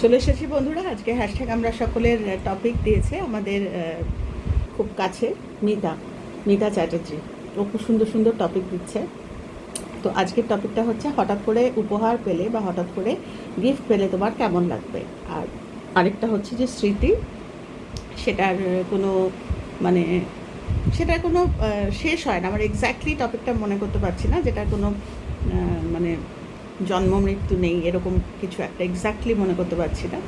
চলে এসেছি বন্ধুরা। আজকে হ্যাশট্যাগ আমরা সকলের টপিক দিয়েছে আমাদের খুব কাছে মিতা মিতা চ্যাটার্জি। ও খুব সুন্দর সুন্দর টপিক দিচ্ছে। তো আজকের টপিকটা হচ্ছে, হঠাৎ করে উপহার পেলে বা হঠাৎ করে গিফট পেলে তোমার কেমন লাগবে? আর আরেকটা হচ্ছে যে স্মৃতি, সেটার কোনো মানে সেটার কোনো শেষ হয় না। আমার এক্স্যাক্টলি টপিকটা মনে করতে পারছি না, যেটার কোনো মানে জন্ম, মৃত্যু নেই, এরকম কিছু একটা এক্স্যাক্টলি মনে করতে পারছি না।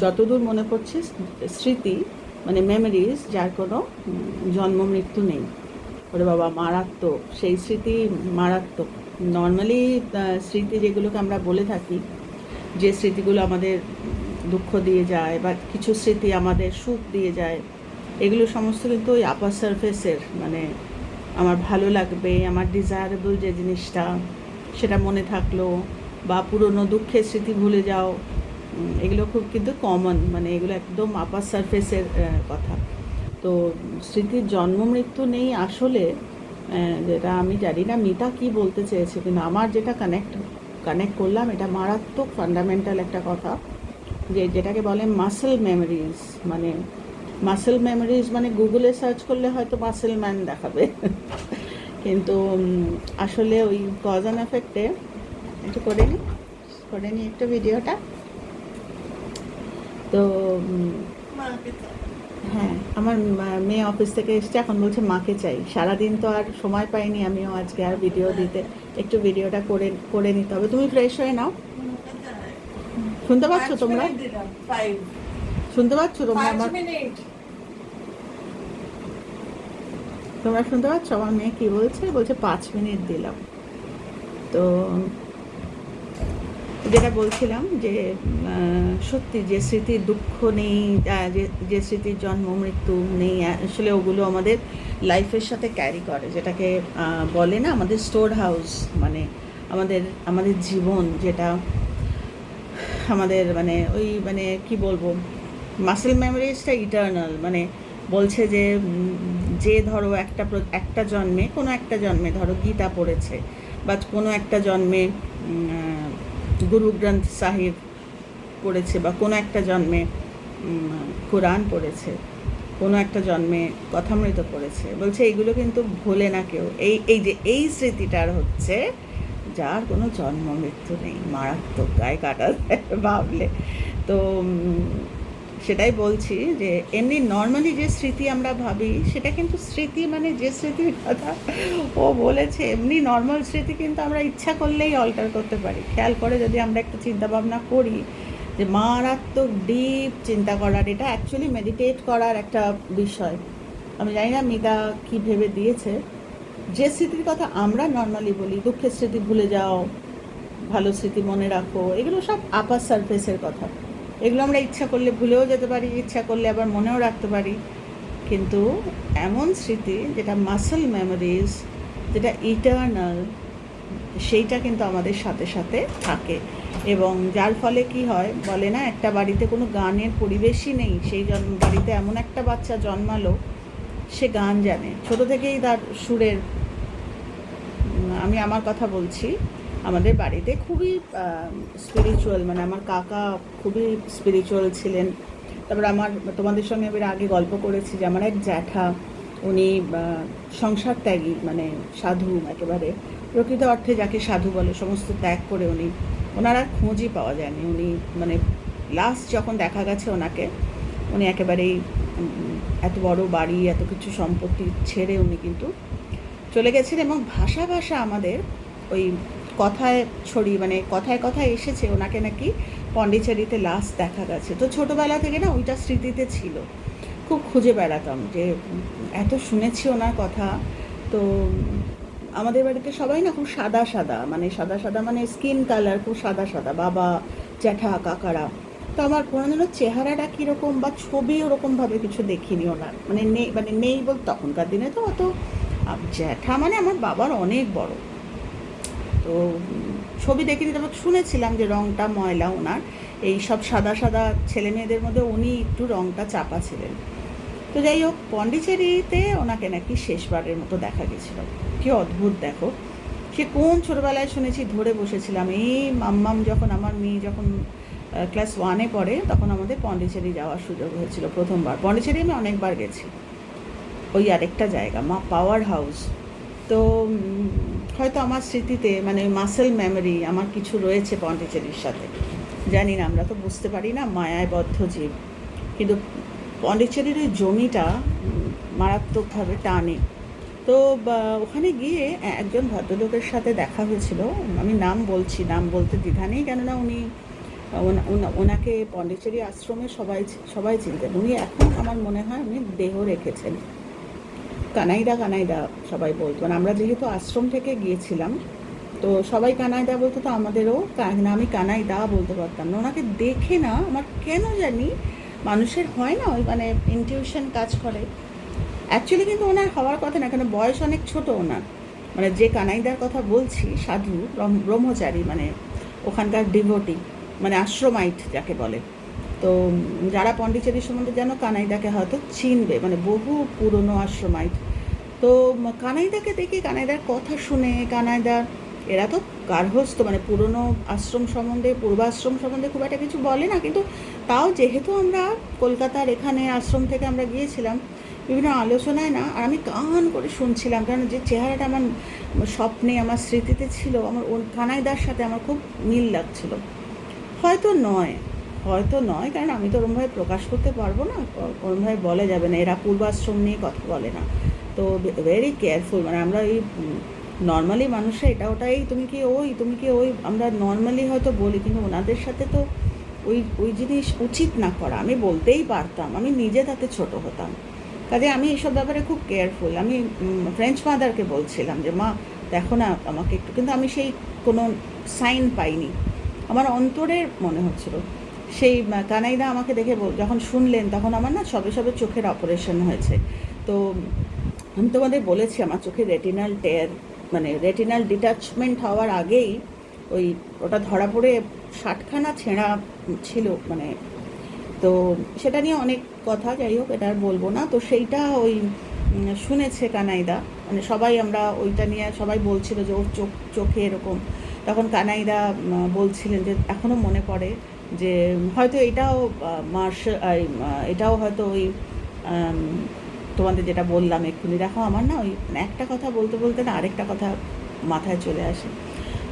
যতদূর মনে পড়ছে, স্মৃতি মানে মেমোরিজ যার কোনো জন্ম, মৃত্যু নেই। ওরে বাবা, মারাত্মক, সেই স্মৃতি মারাত্মক। নর্মালি স্মৃতি যেগুলোকে আমরা বলে থাকি, যে স্মৃতিগুলো আমাদের দুঃখ দিয়ে যায় বা কিছু স্মৃতি আমাদের সুখ দিয়ে যায়, এগুলো সমস্ত কিন্তু ওই আপার সারফেসের মানে আমার ভালো লাগবে, আমার ডিজায়ারেবল যে জিনিসটা সেটা মনে থাকল বা পুরনো দুঃখের স্মৃতি ভুলে যাও এগুলো খুব কিন্তু কমন মানে এগুলো একদম আপার সারফেসের কথা। তো স্মৃতির জন্ম মৃত্যু নেই আসলে যেটা আমি জানি না, মিতা কি বলতে চেয়েছে, কিন্তু আমার যেটা কানেক্ট কানেক্ট করলাম এটা মারাত্মক ফান্ডামেন্টাল একটা কথা, যে যেটাকে বলে মাসেল মেমোরিজ মানে মাসেল মেমোরিজ মানে গুগলে সার্চ করলে হয়তো মাসেল ম্যান দেখাবে। কিন্তু আসলে ওই কজ অ্যান্ড এফেক্টে একটু করে নিই করে নিই একটু ভিডিওটা। তো হ্যাঁ আমার মেয়ে অফিস থেকে এসছে এখন বলছে মাকে চাই। সারাদিন তো আর সময় পাইনি আমিও আজকে আর ভিডিও দিতে। একটু ভিডিওটা করে করে নিতে হবে। তুমি ফ্রেশ হয়ে নাও। শুনতে পাচ্ছ তোমরা? শুনতে পাচ্ছ তোমরা আমার তোমরা শুনতে পাচ্ছ? আমার মেয়ে কি বলছে? বলছে, পাঁচ মিনিট দিলাম। তো যেটা বলছিলাম যে সত্যি যে স্মৃতির দুঃখ নেই যে স্মৃতির জন্ম, মৃত্যু নেই, আসলে ওগুলো আমাদের লাইফের সাথে ক্যারি করে। যেটাকে বলে না আমাদের স্টোর হাউস মানে আমাদের আমাদের জীবন যেটা আমাদের মানে ওই মানে কি বলব? মাসেল মেমোরিজটা ইটার্নাল মানে বলছে যে যে ধরো একটা একটা জন্মে, কোনো একটা জন্মে ধরো গীতা পড়েছে বা কোনো একটা জন্মে গুরু গ্রন্থ সাহিব পড়েছে বা কোনো একটা জন্মে কোরআন পড়েছে, কোনো একটা জন্মে কথামৃত পড়েছে, বলছে এইগুলো কিন্তু ভোলে না কেউ। এই এই যে, এই স্মৃতিটার হচ্ছে যার কোনো জন্ম মৃত্যু নেই, মারাত্মক গায়ে কাটা ভাবলে। তো সেটাই বলছি যে এমনি নর্মালি যে স্মৃতি আমরা ভাবি, সেটা কিন্তু স্মৃতি মানে যে স্মৃতির কথা ও বলেছে, এমনি নর্মাল স্মৃতি কিন্তু আমরা ইচ্ছা করলেই অল্টার করতে পারি। খেয়াল করে যদি আমরা একটু চিন্তা ভাবনা করি যে মারাত্মক ডিপ চিন্তা করার, এটা অ্যাকচুয়ালি মেডিটেট করার একটা বিষয়। আমি জানি না মিতা কী ভেবে দিয়েছে। যে স্মৃতির কথা আমরা নর্মালি বলি, দুঃখের স্মৃতি ভুলে যাও, ভালো স্মৃতি মনে রাখো, এগুলো সব আপার সারফেসের কথা। এগুলো আমরা ইচ্ছা করলে ভুলেও যেতে পারি, ইচ্ছা করলে আবার মনেও রাখতে পারি। কিন্তু এমন স্মৃতি যেটা মাসেল মেমোরিজ যেটা ইটার্নাল সেইটা কিন্তু আমাদের সাথে সাথে থাকে। এবং যার ফলে কি হয়, বলে না, একটা বাড়িতে কোনো গানের পরিবেশই নেই। সেই বাড়িতে এমন একটা বাচ্চা জন্মালো, সে গান জানে। ছোট থেকেই তার সুরের আমি আমার কথা বলছি। আমাদের বাড়িতে খুবই স্পিরিচুয়াল মানে আমার কাকা খুবই স্পিরিচুয়াল ছিলেন। তারপর আমার, তোমাদের সঙ্গে এবার আগে গল্প করেছি যে আমার এক জ্যাঠা, উনি সংসার ত্যাগী মানে সাধু একেবারে। প্রকৃত অর্থে যাকে সাধু বলে, সমস্ত ত্যাগ করে উনি, ওনার আর খোঁজই পাওয়া যায়নি। উনি মানে লাস্ট যখন দেখা গেছে ওনাকে, উনি একেবারেই এত বড় বাড়ি, এত কিছু সম্পত্তি ছেড়ে উনি কিন্তু চলে গেছেন এবং ভাষা ভাষা আমাদের ওই কথায় ছড়ি মানে কথায় কথায় এসেছে ওনাকে নাকি পন্ডিচেরিতে লাস্ট দেখা গেছে। তো ছোটোবেলা থেকে না ওইটা স্মৃতিতে ছিল। খুব খুঁজে বেড়াতাম যে এত শুনেছি ওনার কথা। তো আমাদের বাড়িতে সবাই না খুব সাদা সাদা মানে সাদা সাদা মানে স্কিন কালার খুব সাদা সাদা, বাবা, জ্যাঠা, কাকারা। তো আমার কোনোদিনও চেহারাটা কীরকম বা ছবি ওরকমভাবে কিছু দেখিনি ওনার। মানে নেই মানে নেই বল তখনকার দিনে তো অত। জ্যাঠা মানে আমার বাবার অনেক বড়। তো, ছবি দেখিনি তবে শুনেছিলাম যে রংটা ময়লা ওনার। এই সব সাদা সাদা ছেলে মেয়েদের মধ্যে উনি একটু রংটা চাপা ছিলেন। তো যাই হোক, পন্ডিচেরিতে ওনাকে নাকি শেষবারের মতো দেখা গেছিল। কি অদ্ভুত, দেখো। সে কোন ছোটবেলায় শুনেছি, ধরে বসেছিলাম। এই মাম্মাম যখন, আমার মেয়ে যখন ক্লাস ওয়ানে পড়ে, তখন আমাদের পন্ডিচেরি যাওয়ার সুযোগ হয়েছিল প্রথমবার। পন্ডিচেরি আমি অনেকবার গেছি। ওই আরেকটা জায়গা, মা, পাওয়ার হাউস। তো হয়তো আমার স্মৃতিতে মানে মাসেল মেমোরি আমার কিছু রয়েছে পন্ডিচেরির সাথে। জানি না, আমরা তো বুঝতে পারি না মায়ায় বদ্ধ জীব। কিন্তু পন্ডিচেরির ওই জমিটা মারাত্মকভাবে টানে। তো ওখানে গিয়ে একজন ভদ্রলোকের সাথে দেখা হয়েছিল। আমি নাম বলছি, নাম বলতে দ্বিধা নেই, কেননা উনি, ওনা- ওনা- ওনাকে পন্ডিচেরি আশ্রমে সবাই সবাই চিনতেন। উনি এখন আমার মনে হয়, উনি দেহ রেখেছেন। কানাইদা কানাইদা সবাই বলতো। মানে আমরা যেহেতু আশ্রম থেকে গিয়েছিলাম, তো সবাই কানাইদা বলতো, তো আমাদেরও না আমি কানাইদা বলতে পারতাম না। ওনাকে দেখে না, আমার কেন জানি মানুষের হয় না ওই মানে ইনটিউশন কাজ করে। অ্যাকচুয়ালি কিন্তু ওনার হওয়ার কথা না, কেন বয়স অনেক ছোট ওনার। মানে যে কানাইদার কথা বলছি, সাধু, ব্রহ্ম- ব্রহ্মচারী মানে ওখানকার ডিভোটি মানে আশ্রমাইট যাকে বলে। তো যারা পন্ডিচেরি সম্বন্ধে যেন কানাইদাকে হয়তো চিনবে মানে বহু পুরনো আশ্রমাইট তো কানাইদাকে দেখে কানাইদার কথা শুনে কানাইদার এরা তো গার্হস্থ মানে পুরনো আশ্রম সম্বন্ধে, পূর্বাশ্রম সম্বন্ধে খুব একটা কিছু বলে না, কিন্তু তাও যেহেতু আমরা কলকাতার এখানে আশ্রম থেকে আমরা গিয়েছিলাম, বিভিন্ন আলোচনায় না, আর আমি কান করে শুনছিলাম, কারণ যে চেহারাটা আমার স্বপ্নে, আমার স্মৃতিতে ছিল, আমার কানাইদার সাথে আমার খুব মিল লাগছিল। হয়তো নয় হয়তো নয়, কারণ আমি তো ওরমভাবে প্রকাশ করতে পারব না। ওরমভাবে বলা যাবে না, এরা পূর্বাশ্রম নিয়ে কথা বলে না। তো ভেরি কেয়ারফুল মানে আমরা এই নর্মালি মানুষরা এটা ওটাই, তুমি কি ওই, তুমি কি ওই, আমরা নর্মালি হয়তো বলি, কিন্তু ওনাদের সাথে তো ওই ওই জিনিস উচিত না করা। আমি বলতেই পারতাম, আমি নিজে তাতে ছোট হতাম। কাজে আমি এসব ব্যাপারে খুব কেয়ারফুল আমি ফ্রেঞ্চ মাদারকে বলছিলাম যে, মা, দেখো না আমাকে একটু, কিন্তু আমি সেই কোনো সাইন পাইনি। আমার অন্তরের মনে হচ্ছিল। সেই কানাইদা আমাকে দেখে যখন শুনলেন তখন আমার না সবে সবে চোখের অপারেশন হয়েছে। তো আমি তোমাদের বলেছি আমার চোখে রেটিনাল টেয়ার মানে রেটিনাল ডিটাচমেন্ট হওয়ার আগেই ওই ওটা ধরা পড়ে ষাটখানা ছেঁড়া ছিল মানে তো সেটা নিয়ে অনেক কথা, যাই হোক এটা আর বলব না। তো সেইটা ওই শুনেছে কানাইদা। মানে সবাই আমরা ওইটা নিয়ে সবাই বলছিল যে ওর চোখ, চোখে এরকম। তখন কানাইদা বলছিলেন যে এখনও মনে পড়ে। যে হয়তো এটাও মার্শাল এটাও হয়তো ওই তোমাদের যেটা বললাম এক্ষুনি, দেখো আমার না ওই একটা কথা বলতে বলতে না আরেকটা কথা মাথায় চলে আসে।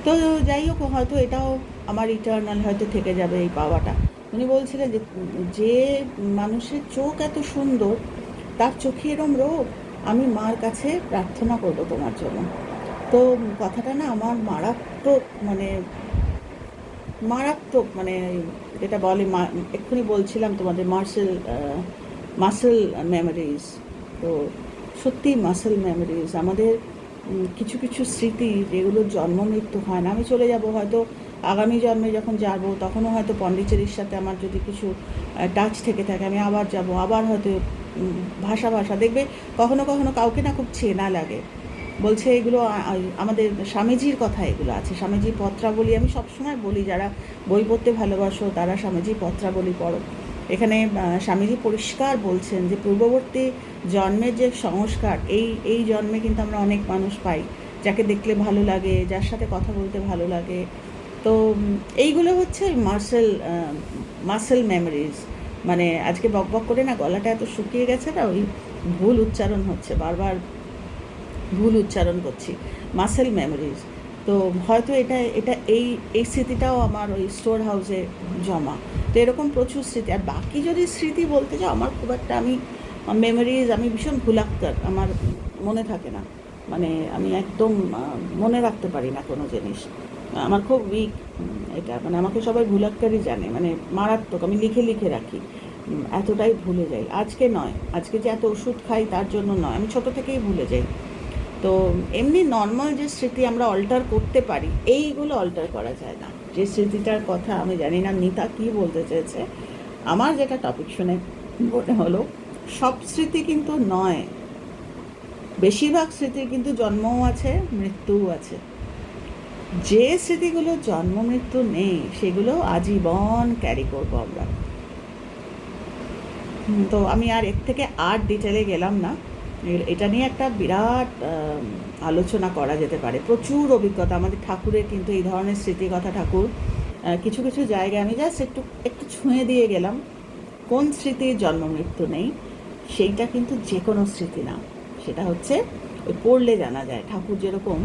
তো যাই হোক, হয়তো এটাও আমার ইটার্নাল হয়তো থেকে যাবে এই পাওয়াটা। উনি বলছিলেন যে যে মানুষের চোখ এত সুন্দর, তার চোখে এরম রোগ, আমি মার কাছে প্রার্থনা করব তোমার জন্য। তো কথাটা না আমার মারাত্মক মানে মারাত্মক মানে যেটা বলে এক্ষুনি বলছিলাম তোমাদের মার্সেল মাসেল মেমোরিজ তো সত্যি মাসেল মেমোরিজ আমাদের কিছু কিছু স্মৃতি যেগুলো জন্ম মৃত্যু হয় না, আমি চলে যাব হয়তো আগামী জন্মে যখন যাব, তখনও হয়তো পন্ডিচেরির সাথে আমার যদি কিছু টাচ থেকে থাকে, আমি আবার যাব, আবার হয়তো ভাষা ভাষা। দেখবে কখনো কখনো কাউকে না খুব চেনা লাগে। বলছে, এগুলো আমাদের স্বামীজির কথা এগুলো আছে। স্বামীজির পত্রাবলী, আমি সবসময় বলি, যারা বই পড়তে ভালোবাসো, তারা স্বামীজির পত্রাবলী পড়ো। এখানে স্বামীজি পরিষ্কার বলছেন যে, পূর্ববর্তী জন্মের যে সংস্কার, এই এই জন্মে কিন্তু আমরা অনেক মানুষ পাই, যাকে দেখলে ভালো লাগে, যার সাথে কথা বলতে ভালো লাগে। তো এইগুলো হচ্ছে মার্সেল মাসেল মেমোরিজ। মানে আজকে বক বক করে না, গলাটা এত শুকিয়ে গেছে না, ওই ভুল উচ্চারণ হচ্ছে। বারবার ভুল উচ্চারণ করছি মাসেল মেমোরিজ তো হয়তো এটা এটা এই এই স্মৃতিটাও আমার ওই স্টোর হাউসে জমা। তো এরকম প্রচুর স্মৃতি। আর বাকি যদি স্মৃতি বলতে যাও, আমার খুব একটা আমি মেমোরিজ আমি ভীষণ ভুলাক্তার। আমার মনে থাকে না। মানে আমি একদম মনে রাখতে পারি না কোনো জিনিস। আমার খুব উইক এটা। মানে আমাকে সবাই ভুলাক্কারই জানে। মানে মারাত্মক, আমি লিখে লিখে রাখি। এতটাই ভুলে যাই। আজকে নয়। আজকে যে এত ওষুধ খাই তার জন্য নয়। আমি ছোট থেকেই ভুলে যাই। তো এমনি নর্মাল যে স্মৃতি আমরা অল্টার করতে পারি, এইগুলো অল্টার করা যায় না। যে স্মৃতিটার কথা আমি জানি না, নিতা কী বলতে চেয়েছে, আমার যেটা টপিক শুনে মনে হলো, সব স্মৃতি কিন্তু নয়। বেশিরভাগ স্মৃতির কিন্তু জন্মও আছে, মৃত্যুও আছে। যে স্মৃতিগুলো জন্ম, মৃত্যু নেই, সেগুলো আজীবন ক্যারি করব আমরা। তো আমি আর এর থেকে আর ডিটেলে গেলাম না। এটা নিয়ে একটা বিরাট আলোচনা করা যেতে পারে। প্রচুর অভিজ্ঞতা। আমাদের ঠাকুরের কিন্তু এই ধরনের স্মৃতিকথা ঠাকুর কিছু কিছু জায়গায় আমি জাস্ট একটু একটু ছুঁয়ে দিয়ে গেলাম, কোন স্মৃতির জন্ম মৃত্যু নেই, সেইটা কিন্তু যে কোনো স্মৃতি না। সেটা হচ্ছে, ওই পড়লে জানা যায়। ঠাকুর যেরকম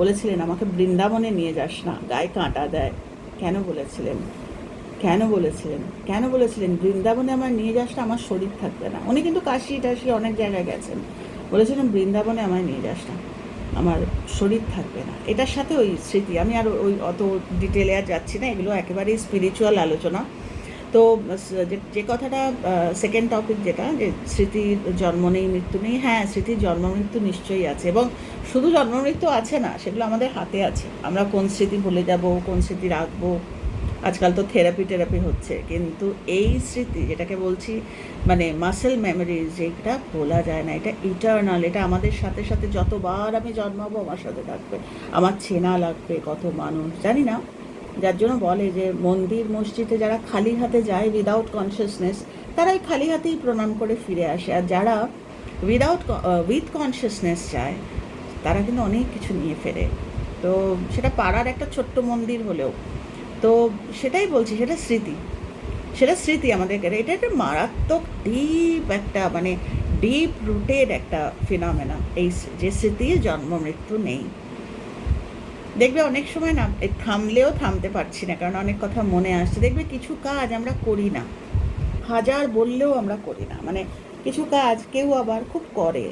বলেছিলেন, আমাকে বৃন্দাবনে নিয়ে যাস না, গায়ে কাঁটা দেয়। কেন বলেছিলেন? কেন বলেছিলেন? কেন বলেছিলেন? বৃন্দাবনে আমার নিয়ে যাস না আমার শরীর থাকবে না। উনি কিন্তু কাশি টাশি অনেক জায়গায় গেছেন। বলেছিলেন, বৃন্দাবনে আমায় নিয়ে যাস না। আমার শরীর থাকবে না। এটার সাথে ওই স্মৃতি, আমি আর ওই অত ডিটেলে আর যাচ্ছি না, এগুলো একেবারেই স্পিরিচুয়াল আলোচনা। তো যে কথাটা সেকেন্ড টপিক যেটা, যে স্মৃতির জন্ম নেই, মৃত্যু নেই হ্যাঁ স্মৃতির জন্ম, মৃত্যু নিশ্চয়ই আছে এবং শুধু জন্ম, মৃত্যু আছে না, সেগুলো আমাদের হাতে আছে। আমরা কোন স্মৃতি ভুলে যাব, কোন স্মৃতি রাখব আজকাল তো থেরাপি টেরাপি হচ্ছে, কিন্তু এই স্মৃতি যেটাকে বলছি মানে মাসেল মেমোরিজ যেটা বলা যায় না, এটা ইটার্নাল এটা আমাদের সাথে সাথে যতবার আমি জন্মাবো আমার সাথে থাকবে, আমার চেনা লাগবে কত মানুষ, জানি না। যার জন্য বলে যে মন্দির মসজিদে যারা খালি হাতে যায় উইদাউট কনসিয়াসনেস তারা ওই খালি হাতেই প্রণাম করে ফিরে আসে, আর যারা উইদাউট উইথ কনসিয়াসনেস যায়, তারা কিন্তু অনেক কিছু নিয়ে ফেরে। তো সেটা পাড়ার একটা ছোট্ট মন্দির হলেও তো সেটাই বলছি, সেটা স্মৃতি। সেটা স্মৃতি আমাদের। এটা একটা মারাত্মক ডিপ একটা মানে ডিপ রুটেড একটা ফিনমেনা এই যে স্মৃতির জন্ম, মৃত্যু নেই। দেখবে অনেক সময় না থামলেও থামতে পারছি না, কারণ অনেক কথা মনে আসছে। দেখবে কিছু কাজ আমরা করি না। হাজার বললেও আমরা করি না। মানে কিছু কাজ কেউ আবার খুব করে,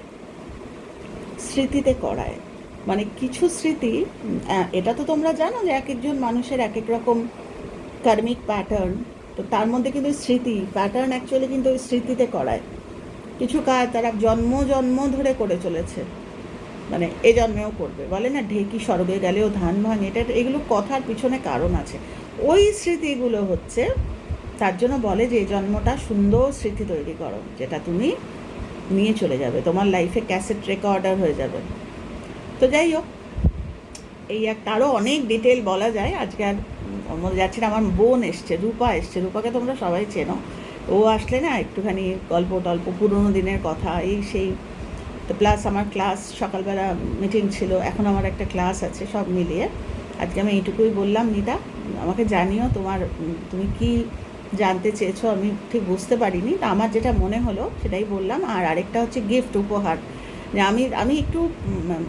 স্মৃতিতে করায়। মানে কিছু স্মৃতি এটা তো তোমরা জানো যে এক একজন মানুষের এক এক রকম কার্মিক প্যাটার্ন তো তার মধ্যে কিন্তু স্মৃতি প্যাটার্ন অ্যাকচুয়ালি কিন্তু ওই স্মৃতিতে করায়। কিছু কাজ তারা জন্ম জন্ম ধরে করে চলেছে। মানে এ জন্মেও করবে। বলে না, ঢেকি স্বর্গে গেলেও ধান ভাঙে, এটা এগুলো কথার পিছনে কারণ আছে। ওই স্মৃতিগুলো হচ্ছে, তার জন্য বলে যে এই জন্মটা সুন্দর স্মৃতি তৈরি করো, যেটা তুমি নিয়ে চলে যাবে। তোমার লাইফে ক্যাসেট রেকর্ডার হয়ে যাবে। তো যাই হোক, এই একটা আরও অনেক ডিটেল বলা যায়। আজকে আর ওর মধ্যে যাচ্ছি না আমার বোন এসছে, রূপা এসছে। রূপাকে তোমরা সবাই চেনো। ও আসলে না, একটুখানি গল্প টল্প, পুরোনো দিনের কথা, এই সেই। তো প্লাস আমার ক্লাস সকালবেলা মিটিং ছিল, এখন আমার একটা ক্লাস আছে, সব মিলিয়ে। আজকে আমি এইটুকুই বললাম, নিতা। আমাকে জানিও তোমার তুমি কি জানতে চেয়েছো, আমি ঠিক বুঝতে পারিনি। তা আমার যেটা মনে হলো, সেটাই বললাম। আর আরেকটা হচ্ছে গিফট উপহার। যে আমি আমি একটু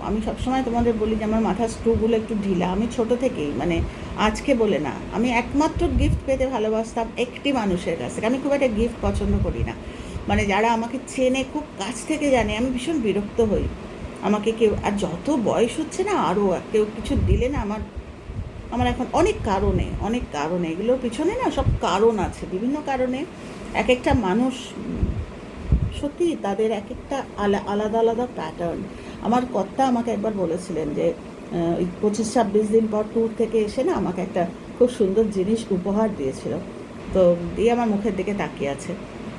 আমি সবসময় তোমাদের বলি যে আমার মাথার স্ক্রুগুলো একটু ঢিলা। আমি ছোট থেকেই মানে আজকে বলে না, আমি একমাত্র গিফট পেতে ভালোবাসতাম একটি মানুষের কাছ থেকে। আমি খুব একটা গিফট পছন্দ করি না। মানে যারা আমাকে চেনে, খুব কাছ থেকে জানে, আমি ভীষণ বিরক্ত হই। আমাকে কেউ, আর যত বয়স হচ্ছে না আরও কেউ কিছু দিলে না আমার আমার এখন অনেক কারণে অনেক কারণে। এগুলোর পিছনে না সব কারণ আছে। বিভিন্ন কারণে এক একটা মানুষ সত্যি তাদের এক একটা আলা- আলাদা আলাদা প্যাটার্ন আমার কর্তা আমাকে একবার বলেছিলেন যে ওই পঁচিশ ছাব্বিশ দিন পর ট্যুর থেকে এসে না আমাকে একটা খুব সুন্দর জিনিস উপহার দিয়েছিল। তো দিয়ে আমার মুখের দিকে তাকিয়ে আছে।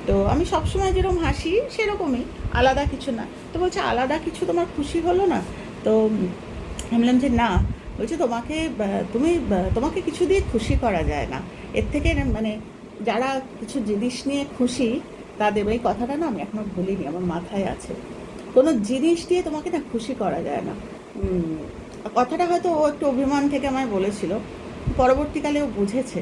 তো আমি সবসময় যেরকম হাসি, সেরকমই। আলাদা কিছু না। তো বলছে, আলাদা কিছু তোমার খুশি হলো না? তো বললাম যে, না। বলছে, তোমাকে তুমি তোমাকে কিছু দিয়ে খুশি করা যায় না। এর থেকে মানে যারা কিছু জিনিস নিয়ে খুশি তাদের এই কথাটা না আমি এখনও ভুলিনি, আমার মাথায় আছে। কোনো জিনিস দিয়ে তোমাকে না খুশি করা যায় না। কথাটা হয়তো ও একটু অভিমান থেকে আমায় বলেছিল। পরবর্তীকালে ও বুঝেছে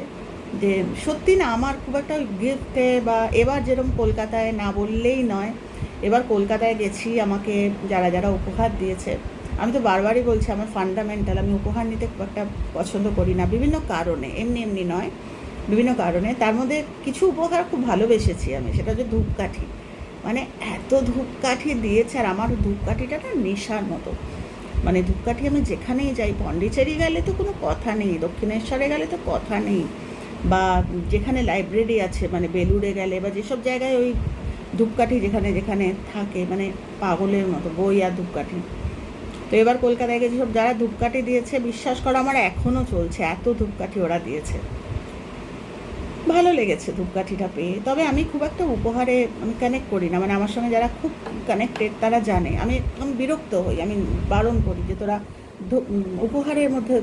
যে সত্যি না, আমার খুব একটা গিফটে বা এবার যেরকম কলকাতায় না বললেই নয়, এবার কলকাতায় গেছি, আমাকে যারা যারা উপহার দিয়েছে। আমি তো বারবারই বলছি, আমার ফান্ডামেন্টাল আমি উপহার নিতে খুব একটা পছন্দ করি না, বিভিন্ন কারণে, এমনি এমনি নয়। বিভিন্ন কারণে, তার মধ্যে কিছু উপকার খুব ভালোবেসেছি আমি, সেটা হচ্ছে ধূপকাঠি। মানে এত ধূপকাঠি দিয়েছে আর আমার ধূপকাঠিটা না নেশার মতো। মানে ধূপকাঠি আমি যেখানেই যাই, পন্ডিচেরি গেলে তো কোনো কথা নেই, দক্ষিণেশ্বরে গেলে তো কথা নেই, বা যেখানে লাইব্রেরি আছে মানে বেলুড়ে গেলে, বা যেসব জায়গায় ওই ধূপকাঠি যেখানে যেখানে থাকে মানে পাগলের মতো, বই আর ধূপকাঠি। তো এবার কলকাতায় গেছে সব যারা ধূপকাঠি দিয়েছে, বিশ্বাস করো আমার এখনও চলছে, এত ধূপকাঠি ওরা দিয়েছে। ভালো লেগেছে ধূপকাঠিটা পেয়ে। তবে আমি খুব একটা উপহারে আমি কানেক্ট করি না। মানে আমার সঙ্গে যারা খুব কানেক্টেড তারা জানে। আমি একদম বিরক্ত হই। আমি বারণ করি যে তোরা উপহারের মধ্যে,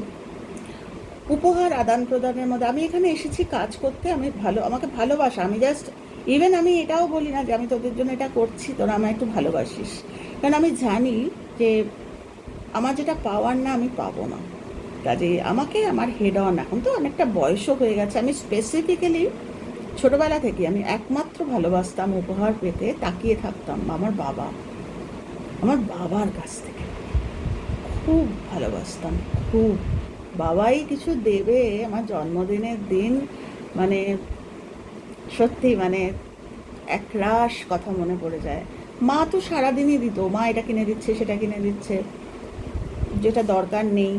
উপহার আদান প্রদানের মধ্যে, আমি এখানে এসেছি কাজ করতে, আমি ভালো, আমাকে ভালোবাসা, আমি জাস্ট ইভেন আমি এটাও বলি না যে আমি তোদের জন্য এটা করছি, তোরা আমায় একটু ভালোবাসিস। কারণ আমি জানি যে আমার যেটা পাওয়ার না, আমি পাবো না। কাজে আমাকে আমার হেড অন এখন তো অনেকটা বয়সও হয়ে গেছে। আমি স্পেসিফিক্যালি ছোটবেলা থেকে আমি একমাত্র ভালোবাসতাম, উপহার পেতে তাকিয়ে থাকতাম আমার বাবা। আমার বাবার কাছ থেকে। খুব ভালোবাসতাম, খুব। বাবাই কিছু দেবে আমার জন্মদিনের দিন মানে সত্যি মানে একরাশ কথা মনে পড়ে যায়। মা তো সারাদিনই দিত, মা এটা কিনে দিচ্ছে, সেটা কিনে দিচ্ছে, যেটা দরকার নেই।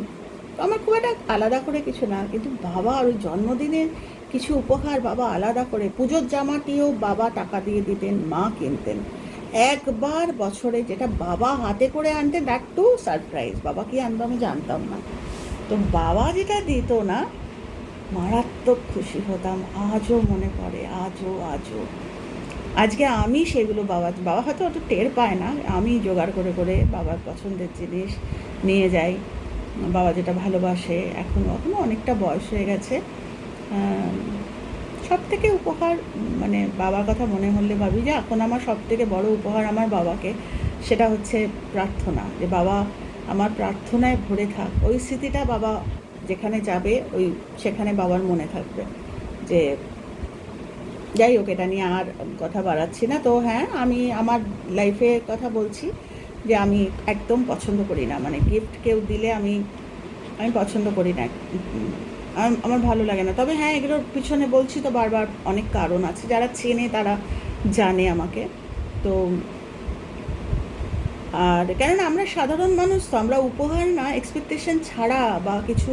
আমার খুব একটা আলাদা করে কিছু না, কিন্তু বাবা আর ওই জন্মদিনের কিছু উপহার বাবা আলাদা করে। পুজোর জামাটিও বাবা টাকা দিয়ে দিতেন, মা কিনতেন। একবার বছরে যেটা বাবা হাতে করে আনতেন দ্যাট টু সারপ্রাইজ বাবা কি আনতো আমি জানতাম না। তো বাবা যেটা দিত না, মারাত্মক খুশি হতাম, আজও মনে পড়ে, আজও আজও। আজকে আমি সেগুলো বাবা বাবা হয়তো অত টের পায় না, আমি জোগাড় করে করে বাবার পছন্দের জিনিস নিয়ে যাই। বাবা যেটা ভালোবাসে, এখন এখনও অনেকটা বয়স হয়ে গেছে। সব থেকে উপহার মানে বাবার কথা মনে হলে ভাবি যে এখন আমার সব থেকে বড় উপহার আমার বাবাকে, সেটা হচ্ছে প্রার্থনা। যে বাবা, আমার প্রার্থনায় ভরে থাক। ওই স্মৃতিটা বাবা যেখানে যাবে, ওই সেখানে বাবার মনে থাকবে। যে যাই হোক, এটা নিয়ে আর কথা বাড়াচ্ছি না। তো হ্যাঁ আমি আমার লাইফের কথা বলছি। যে আমি একদম পছন্দ করি না। মানে গিফট কেউ দিলে আমি আমি পছন্দ করি না। আমার ভালো লাগে না। তবে হ্যাঁ এগুলোর পিছনে বলছি তো বারবার অনেক কারণ আছে। যারা চেনে তারা জানে আমাকে। তো আর কেননা আমরা সাধারণ মানুষ তো, আমরা উপহার না এক্সপেকটেশন ছাড়া বা কিছু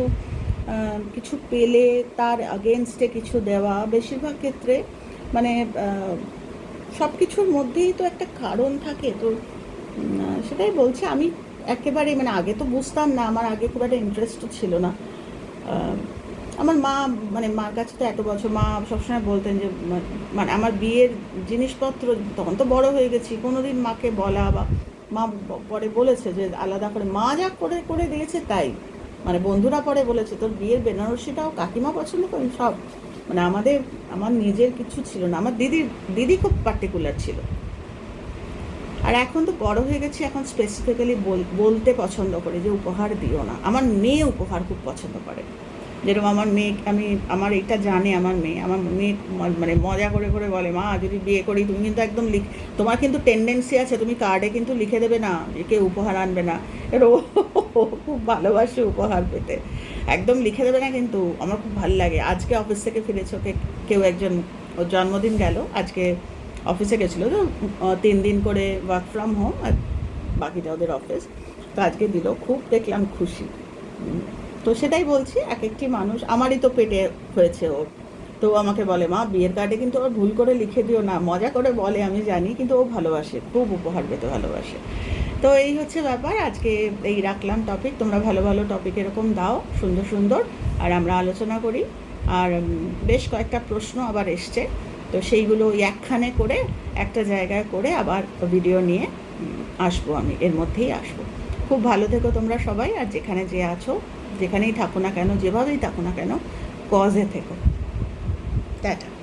কিছু পেলে তার আগেনস্টে কিছু দেওয়া বেশিরভাগ ক্ষেত্রে মানে সব কিছুর মধ্যেই তো একটা কারণ থাকে। তো সেটাই বলছি, আমি একেবারে মানে আগে তো বুঝতাম না, আমার আগে খুব একটা ইন্টারেস্টও ছিল না। আমার মা মানে মার কাছে তো এত বছর, মা সবসময় বলতেন যে মানে আমার বিয়ের জিনিসপত্র, তখন তো বড় হয়ে গেছি, কোনোদিন মাকে বলা বা মা পরে বলেছে যে, আলাদা করে, মা যা করে করে দিয়েছে তাই। মানে বন্ধুরা পরে বলেছে, তোর বিয়ের বেনারসিটাও কাকিমা পছন্দ করেন? সব। মানে আমাদের, আমার নিজের কিছু ছিল না, আমার দিদির, দিদি খুব পার্টিকুলার ছিল। আর এখন তো বড় হয়ে গেছি, এখন স্পেসিফিক্যালি বলতে পছন্দ করে যে উপহার দিও না। আমার মেয়ে উপহার খুব পছন্দ করে। যেরকম আমার মেয়ে, আমি, আমার এটা জানে আমার মেয়ে। আমার মেয়ে মানে মজা করে করে বলে, মা, যদি বিয়ে করি, তুমি কিন্তু একদম লিখ, তোমার কিন্তু টেন্ডেন্সি আছে, তুমি কার্ডে কিন্তু লিখে দেবে না যে কেউ উপহার আনবে না। এর ও খুব ভালোবাসে উপহার পেতে। একদম লিখে দেবে না কিন্তু, আমার খুব ভালো লাগে। আজকে অফিস থেকে ফিরেছে কেউ একজন, ওর জন্মদিন গেল, আজকে অফিসে গেছিল, তো তিন দিন করে ওয়ার্ক ফ্রম হোম আর বাকিটা ওদের অফিস তো আজকে দিল, খুব দেখলাম খুশি। তো সেটাই বলছি এক একটি মানুষ, আমারই তো পেটে হয়েছে ওর। তো আমাকে বলে, মা, বিয়ের কার্ডে কিন্তু ওর ভুল করে লিখে দিও না, মজা করে বলে, আমি জানি, কিন্তু ও ভালোবাসে, খুব উপহার পেতে ভালোবাসে। তো এই হচ্ছে ব্যাপার, আজকে এই রাখলাম টপিক তোমরা ভালো ভালো টপিক এরকম দাও, সুন্দর সুন্দর, আর আমরা আলোচনা করি। আর বেশ কয়েকটা প্রশ্ন আবার এসছে। তো সেইগুলো একখানে করে একটা জায়গায় করে আবার ভিডিও নিয়ে আসব আমি, এর মধ্যেই আসব। খুব ভালো থেকো তোমরা সবাই, আর যেখানে যে আছো, যেখানেই থাকো না কেন, যেভাবেই থাকো না কেন কজে থেকো। টাটা।